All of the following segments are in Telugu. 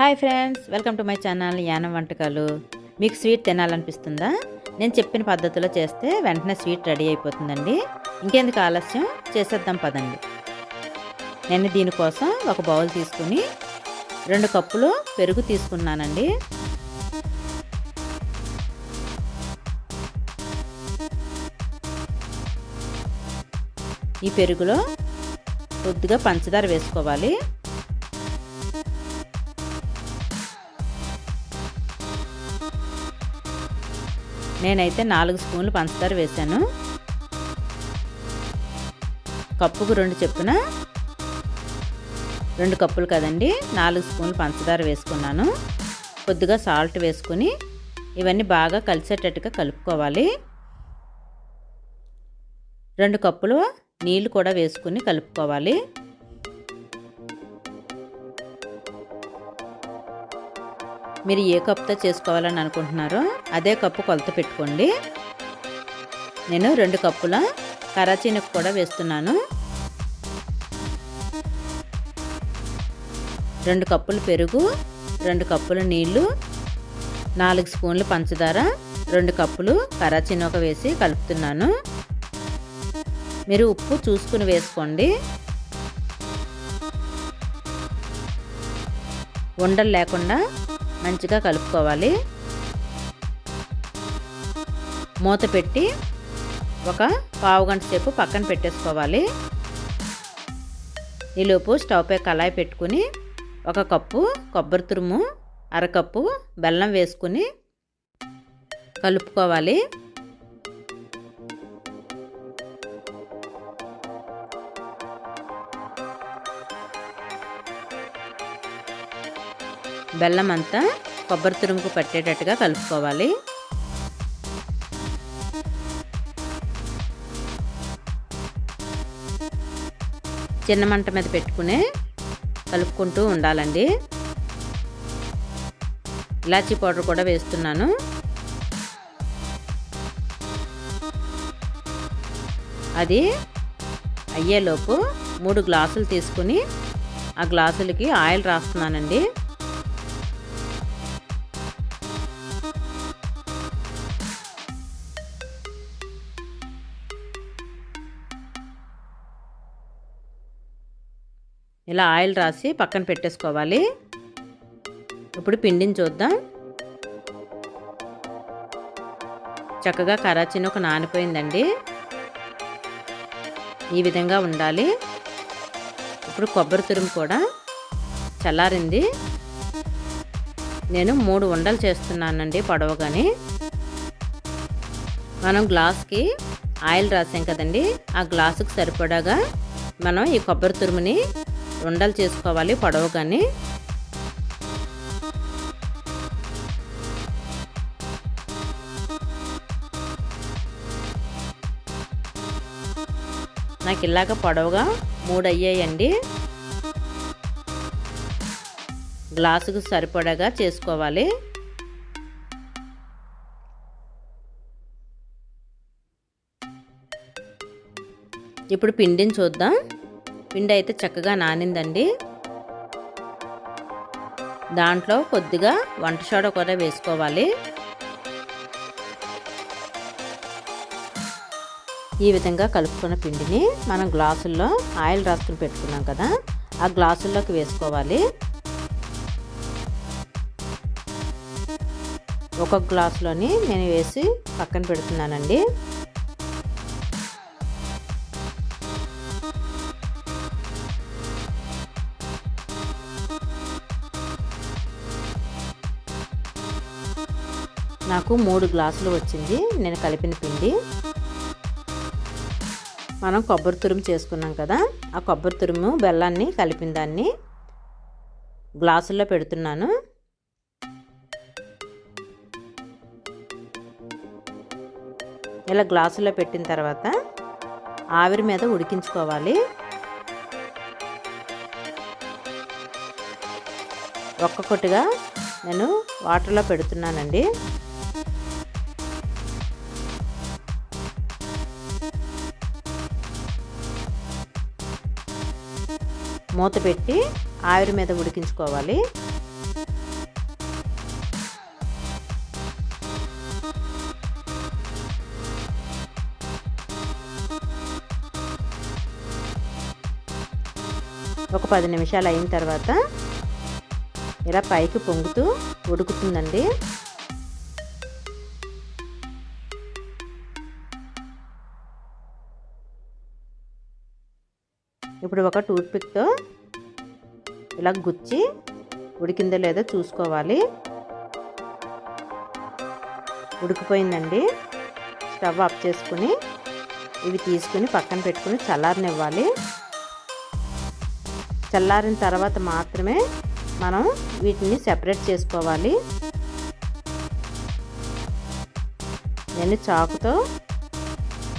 Hi friends welcome to my channel Yanam వంటకాలు. మీకు స్వీట్ తినాలనిపిస్తుందా? నేను చెప్పిన పద్ధతిలో చేస్తే వెంటనే స్వీట్ రెడీ అయిపోతుందండి. ఇంకెందుకు ఆలస్యం? చేసేద్దాం పదండి. నేను దీనికోసం ఒక బౌల్ తీసుకుని రెండు కప్పులు పెరుగు తీసుకున్నానండి. ఈ పెరుగులో కొద్దిగా పంచదార వేసుకోవాలి. నేనైతే నాలుగు స్పూన్లు పంచదార వేశాను. కప్పుకు రెండు చెప్పున రెండు కప్పులు కదండి నాలుగు స్పూన్లు పంచదార వేసుకున్నాను. కొద్దిగా సాల్ట్ వేసుకుని ఇవన్నీ బాగా కలిసేటట్టుగా కలుపుకోవాలి. రెండు కప్పులు నీళ్ళు కూడా వేసుకుని కలుపుకోవాలి. మీరు ఏ కప్పుతో చేసుకోవాలని అనుకుంటున్నారో అదే కప్పు కొలత పెట్టుకోండి. నేను రెండు కప్పుల కరాచీనకు కూడా వేస్తున్నాను. రెండు కప్పులు పెరుగు రెండు కప్పులు నీళ్ళు నాలుగు స్పూన్లు పంచదార రెండు కప్పులు కరాచీనొక వేసి కలుపుతున్నాను. మీరు ఉప్పు చూసుకుని వేసుకోండి. ఉండలు లేకుండా మంచిగా కలుపుకోవాలి. మూత పెట్టి ఒక పావు గంట సేపు పక్కన పెట్టేసుకోవాలి. ఈలోపు స్టవ్ పై కళాయి పెట్టుకుని ఒక కప్పు కొబ్బరి తురుము అరకప్పు బెల్లం వేసుకుని కలుపుకోవాలి. బెల్లం అంతా కొబ్బరి తురుముకు పట్టేటట్టుగా కలుపుకోవాలి. చిన్న మంట మీద పెట్టుకుని కలుపుకుంటూ ఉండాలండి. ఇలాచీ పౌడర్ కూడా వేస్తున్నాను. అది అయ్యేలోపు మూడు గ్లాసులు తీసుకుని ఆ గ్లాసులకి ఆయిల్ రాస్తున్నానండి. ఇలా ఆయిల్ రాసి పక్కన పెట్టేసుకోవాలి. ఇప్పుడు పిండిని చూద్దాం. చక్కగా కరాచీని ఒక నానిపోయిందండి. ఈ విధంగా ఉండాలి. ఇప్పుడు కొబ్బరి తురుము కూడా చల్లారింది. నేను మూడు ఉండలు చేస్తున్నానండి పొడవగాని. మనం గ్లాస్కి ఆయిల్ రాసాం కదండి. ఆ గ్లాసుకు సరిపడాగా మనం ఈ కొబ్బరి తురుముని ఉండలు చేసుకోవాలి పొడవుగాని నాకు ఇలాగ పొడవుగా మూడు అయ్యాయండి. గ్లాసుకు సరిపడగా చేసుకోవాలి. ఇప్పుడు పిండిని చూద్దాం. పిండి అయితే చక్కగా నానిందండి. దాంట్లో కొద్దిగా వంట సోడా కూడా వేసుకోవాలి. ఈ విధంగా కలుపుకున్న పిండిని మనం గ్లాసుల్లో ఆయిల్ రాసుకుని పెట్టుకున్నాం కదా ఆ గ్లాసుల్లోకి వేసుకోవాలి. ఒక గ్లాసులోని నేను వేసి పక్కన పెడుతున్నానండి. నాకు మూడు గ్లాసులు వచ్చింది. నేను కలిపిన పిండి. మనం కొబ్బరి తురుము చేసుకున్నాం కదా. ఆ కొబ్బరి తురుము బెల్లాన్ని కలిపిన దాన్ని గ్లాసుల్లో పెడుతున్నాను. ఇలా గ్లాసుల్లో పెట్టిన తర్వాత ఆవిరి మీద ఉడికించుకోవాలి. ఒక్కొక్కటిగా నేను వాటర్లో పెడుతున్నానండి. మూత పెట్టి ఆవిరి మీద ఉడికించుకోవాలి. ఒక పది నిమిషాలు అయిన తర్వాత ఇలా పైకి పొంగుతూ ఉడుకుతుందండి. ఇప్పుడు ఒక టూత్పిక్తో ఇలా గుచ్చి ఉడికిందో లేదో చూసుకోవాలి. ఉడికిపోయిందండి. స్టవ్ ఆఫ్ చేసుకుని ఇవి తీసుకుని పక్కన పెట్టుకుని చల్లారనివ్వాలి. చల్లారిన తర్వాత మాత్రమే మనం వీటిని సెపరేట్ చేసుకోవాలి. నేను చాకుతో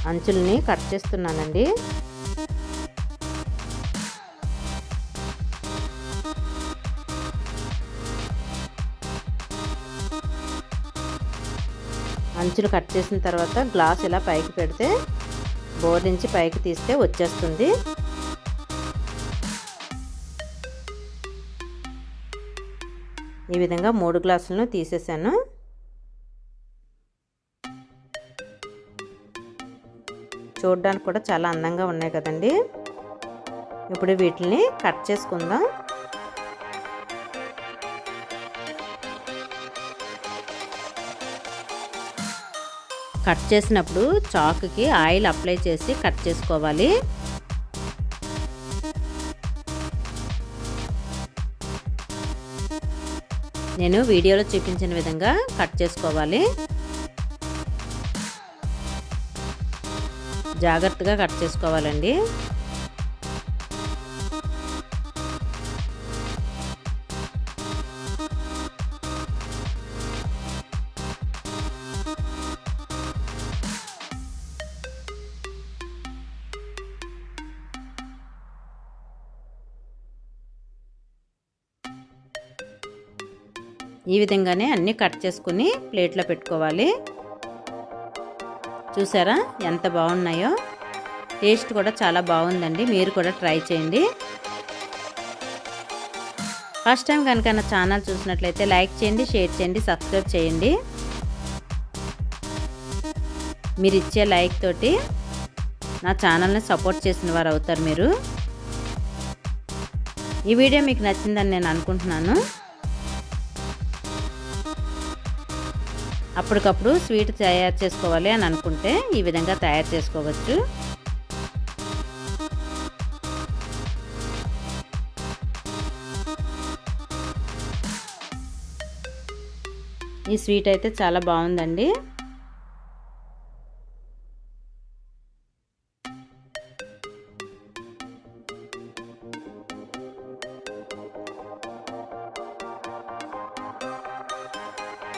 అంచుల్ని కట్ చేస్తున్నానండి. అంచులు కట్ చేసిన తర్వాత గ్లాస్ ఇలా పైకి పెడితే బోర్ నుంచి పైకి తీస్తే వచ్చేస్తుంది. ఈ విధంగా మూడు గ్లాసులను తీసేసాను. చూడడానికి కూడా చాలా అందంగా ఉన్నాయి కదండి. ఇప్పుడు వీటిని కట్ చేసుకుందాం. కట్ చేసినప్పుడు చాకుకి ఆయిల్ అప్లై చేసి కట్ చేసుకోవాలి. నేను వీడియోలో చూపించిన విధంగా కట్ చేసుకోవాలి. జాగ్రత్తగా కట్ చేసుకోవాలండి. ఈ విధంగానే అన్నీ కట్ చేసుకుని ప్లేట్లో పెట్టుకోవాలి. చూసారా ఎంత బాగున్నాయో? టేస్ట్ కూడా చాలా బాగుందండి. మీరు కూడా ట్రై చేయండి. ఫస్ట్ టైం కనుక నా ఛానల్ చూసినట్లయితే లైక్ చేయండి షేర్ చేయండి సబ్స్క్రైబ్ చేయండి. మీరు ఇచ్చే లైక్ తోటి నా ఛానల్ని సపోర్ట్ చేసిన వారు అవుతారు మీరు. ఈ వీడియో మీకు నచ్చిందని నేను అనుకుంటున్నాను. అప్పటికప్పుడు స్వీట్ తయారు చేసుకోవాలి అని అనుకుంటే ఈ విధంగా తయారు చేసుకోవచ్చు. ఈ స్వీట్ అయితే చాలా బాగుందండి.